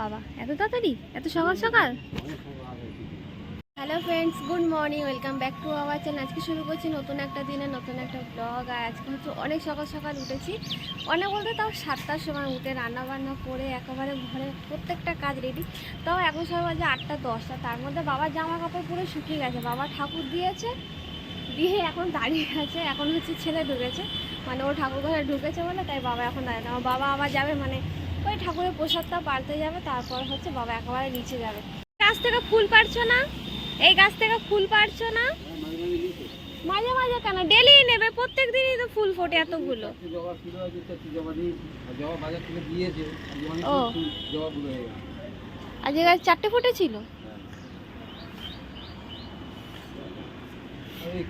বাবা, এত তাড়াতাড়ি? এত সকাল সকাল? Hello friends good morning welcome back to our channel আজকে শুরু করছি নতুন একটা দিনে নতুন একটা ব্লগ আর আজকে হচ্ছে অনেক সকাল সকাল উঠেছি। অনেক বলতে তাও সাতটার সময় উঠে রান্না বান্না করে একেবারে ঘরে প্রত্যেকটা কাজ রেডি তাও এখন সময় বাজে আটটা, দশটা। তার মধ্যে বাবার জামা কাপড় পুরো শুকিয়ে গেছে। বাবা ঠাকুর দিয়েছে, দিয়ে এখন দাঁড়িয়ে আছে। এখন হচ্ছে ছেলে ঢুকেছে। মানে ও ঠাকুর ঘরে ঢুকেছে বলে তাই বাবা এখন দাঁড়িয়ে। আমার বাবা আবার যাবে মানে ওই ঠাকুরের প্রসাদটা পাল্টে যাবে, তারপর হচ্ছে বাবা একেবারে নিচে যাবে। গাছ থেকে ফুল পারছ না? এই গাছ থেকে ফুল পারছ না? মাঝে মাঝে কেন? ডেলি নেবে প্রত্যেক দিনই তো ফুল ফোটে এতগুলো। ও। হয়ে গেছে চারটে ফুটেছিল?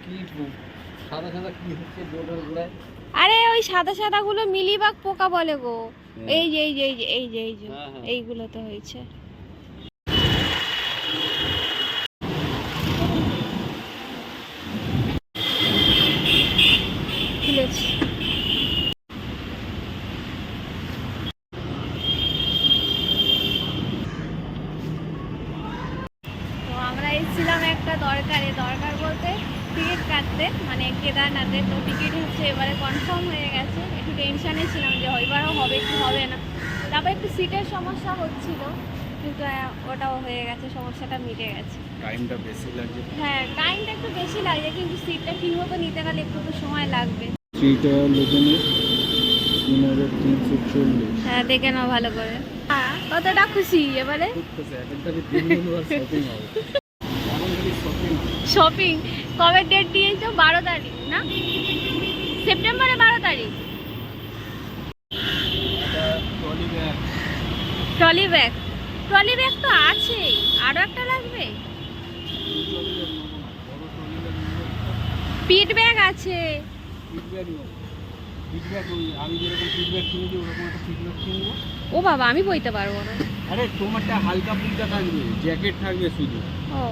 কি আরে ওই সাদা সাদা গুলো মিলিবাগ পোকা বলে গো। এই যে এই যে এই যে এই যে এই যে। হ্যাঁ, হ্যাঁ। এইগুলো তো হয়েছে। তো আমরা এসেছিলাম একটা দরকারে। দরকার বলতে টিকিট কাটতে মানে কেদারনাথে তো টিকিট হচ্ছে এবারে কনফার্ম হয়ে গেছে। একটু টেনশানে ছিলাম যে এবারও হবে কি হবে না। তারপর একটু সিটের সমস্যা হচ্ছিল কিন্তু ওটাও হয়ে গেছে সমস্যাটা মিটে গেছে। টাইমটা বেশি লাগছে। হ্যাঁ টাইমটা একটু বেশি লাগে কিন্তু সিটটা ঠিক মতো নিতে গেলে একটু তো সময় লাগবে। লেখেনি হ্যাঁ দেখে নাও ভালো করে। কতটা খুশি এবারে? শপিং কবে ডেট দিয়েছ? বারো তারিখ না? সেপ্টেম্বরে বারো তারিখ। ট্রলি ব্যাগ ট্রলি ব্যাগ তো আছেই। আরও একটা লাগবে? পিট ব্যাগ আছে। ও বাবা আমি বইতে পারব না। আরে তোমারটা হালকা ফুলকা থাকবে জ্যাকেট থাকবে শুধু। ও।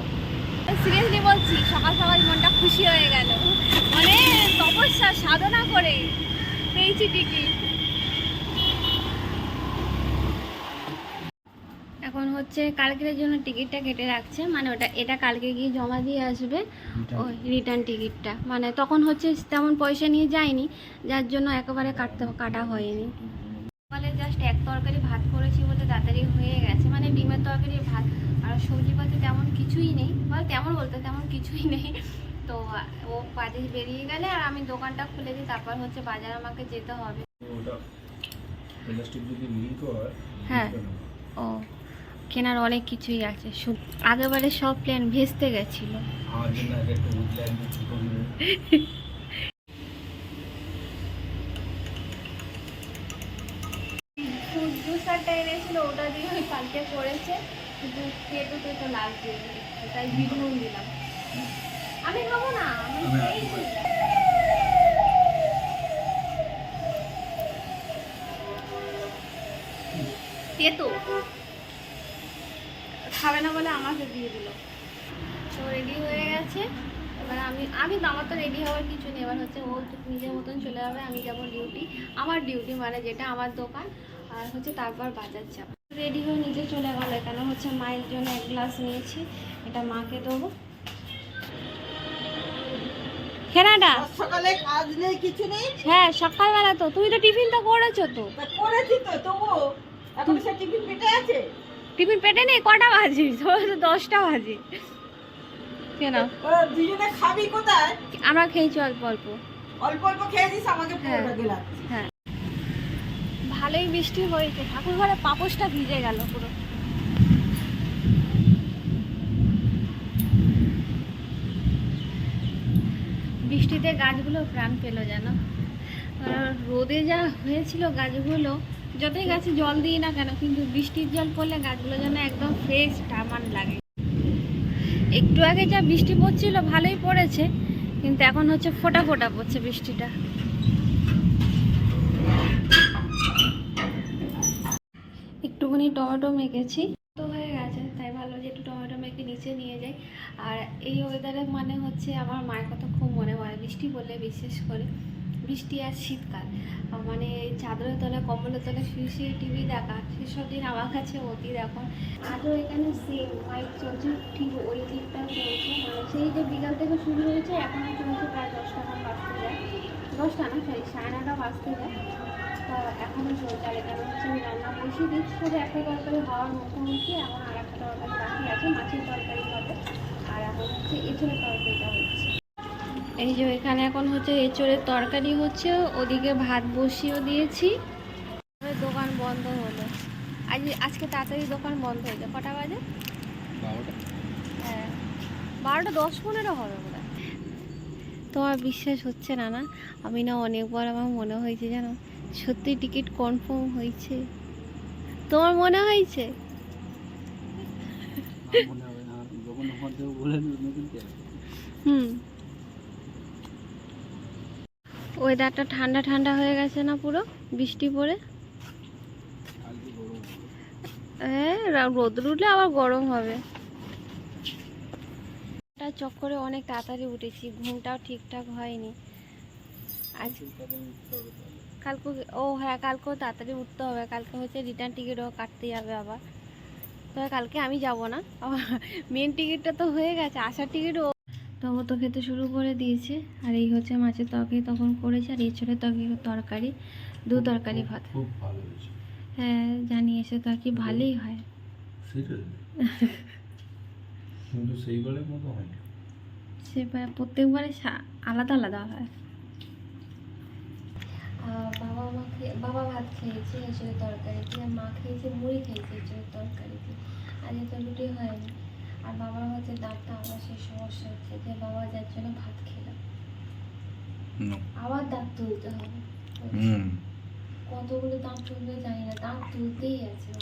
সিরিয়াসলি বলছি সকাল সকাল মনটা খুশি হয়ে গেল। মানে তপস্যা সাধনা করে পেয়েছি টিকিট এখন হচ্ছে কালকের জন্য টিকিটটা কেটে রাখছে মানে ওটা এটা কালকে গিয়ে জমা দিয়ে আসবে ওই রিটার্ন টিকিটটা মানে তখন হচ্ছে তেমন পয়সা নিয়ে যায়নি যার জন্য একেবারে কাটতে কাটা হয়নি। সকালে জাস্ট এক তরকারি ভাত করেছি বলে তাড়াতাড়ি হয়ে গেছে মানে ডিমের তরকারি ভাত আর সবজি সবজিপাতি তেমন কিছুই নেই। বল তেমন বলতে তেমন কিছুই নেই। তো ও কাজে বেরিয়ে গেলে আর আমি দোকানটা খুলে দিই তারপর হচ্ছে বাজার আমাকে যেতে হবে। হয় ও কেনার অনেক কিছুই আছে। আগেবারে সব প্ল্যান ভেস্তে গেছিল। জুসারটা এনেছিল ওটা দিয়ে কালকে করেছে কিন্তু কেটো তো লাগছে তাই বিটনুন দিলাম আমি খাব না আমি তেতো। খাবে না বলে আমাকে দিয়ে দিল। তো রেডি হয়ে গেছে। এবার আমি আমি তো আমার তো রেডি হওয়ার কিছু নেই। এবার হচ্ছে ও তো নিজের মতন চলে যাবে আমি যাব ডিউটি আমার ডিউটি মানে যেটা আমার দোকান। আর হচ্ছে তারপর বাজার যাব রেডি হয়ে নিজে চলে গেলো এখানে হচ্ছে মায়ের জন্য এক গ্লাস নিয়েছি এটা মাকে দেবো। কেনাডা সকালে কাজ নেই কিছু নেই? হ্যাঁ সকালবেলা তো। তুমি তো টিফিন তো করেছ তো। তা করেছি তো তবুও। এখন সে টিফিন পেটে আছে? টিফিন পেটে নেই কটা বাজে? তো দশটা বাজে। কেন দুজনে খাবি কোথায়? আমরা খেয়েছি অল্প অল্প। অল্প অল্প খেয়েছিস আমাকে পুরোটা। হ্যাঁ। ভালোই বৃষ্টি হয়েছে। ঠাকুর ঘরে পাপোশটা ভিজে গেল পুরো। বৃষ্টিতে গাছগুলো প্রাণ পেল যেন। রোদে যা হয়েছিল গাছগুলো, যতই গাছে জল দিই না কেন, কিন্তু বৃষ্টির জল পড়লে গাছগুলো যেন একদম ফ্রেশ টামান লাগে। একটু আগে যা বৃষ্টি পড়ছিল ভালোই পড়েছে, কিন্তু এখন হচ্ছে ফোটা ফোটা পড়ছে বৃষ্টিটা। একটুখানি টমেটো মেখেছি। তো হয়ে গেছে, তাই ভালো যে একটু টমেটো মেখে নিচে নিয়ে যাই। আর এই ওয়েদারে মানে হচ্ছে আমার মায়ের কথা খুব মনে পড়ে, বৃষ্টি পড়লে বিশেষ করে। বৃষ্টি আর শীতকাল মানে চাদরের তলে, কম্বলের তলে শুয়ে শুয়ে টিভি দেখা, সেসব দিন আমার কাছে অতি এখন আজও এখানে সেম মাইক চলছে, ঠিক ওই দিকটা চলছে। মানে সেই যে বিকাল থেকে শুরু হয়েছে এখনও চলছে প্রায় দশটা বাজতে যায়। দশটা না সরি সাড়ে নটা বাজতে যায়। এখনও চলছে আর এখানে হচ্ছে আমি রান্না বসিয়ে দিচ্ছি তবে একটা তরকারি হওয়ার মুখোমুখি এখন আর একটা তরকারি বাকি আছে মাছের তরকারি হবে। আর এখন হচ্ছে এঁচড়ের তরকারিটা হচ্ছে। এই যে এখানে এখন হচ্ছে এঁচড়ের তরকারি হচ্ছে ওদিকে ভাত বসিয়েও দিয়েছি। দোকান বন্ধ হলো। আজ আজকে তাড়াতাড়ি দোকান বন্ধ হয়ে যায়। কটা বাজে? বারোটা। হ্যাঁ। বারোটা দশ পনেরো হবে তোমার বিশ্বাস হচ্ছে না না? আমি না অনেকবার আমার মনে হয়েছে জানো? সত্যি টিকিট কনফার্ম হয়েছে। তোমার মনে হয়েছে? মনে হুম। ওয়েদারটা ঠান্ডা ঠান্ডা হয়ে গেছে না পুরো? বৃষ্টি পড়ে? হ্যাঁ রোদ উঠলে আবার গরম হবে। চক্করে অনেক তাড়াতাড়ি উঠেছি ঘুমটাও ঠিকঠাক হয়নি। আজ কালকে ও হ্যাঁ কালকেও তাড়াতাড়ি উঠতে হবে। কালকে হচ্ছে রিটার্ন টিকিটও কাটতে যাবে আবার। তবে কালকে আমি যাব না। মেন টিকিটটা তো হয়ে গেছে আসার টিকিটও তবে তো খেতে শুরু করে দিয়েছে। আর এই হচ্ছে মাছের তরকারি তখন করেছে আর এছাড়া তরকারি তরকারি দু তরকারি ভাত। হ্যাঁ জানি এসে তো আর কি ভালোই হয়। কিন্তু সেইবারের মতো হয়নি। সে বা- প্রত্যেকবারে আলাদা আলাদা হয় বাবা মা খেয়ে বাবা ভাত খেয়েছে এসের তরকারি দিয়ে আর মা খেয়েছে মুড়ি খেয়েছে এসের তরকারি দিয়ে। আজকে তো রুটি হয়নি। আর বাবার হচ্ছে দাঁতটা আবার সেই সমস্যা হচ্ছে যে বাবা যার জন্য ভাত খেলাম আবার দাঁত তুলতে হবে। কতগুলো দাঁত তুলবে জানি না দাঁত তুলতেই আছে।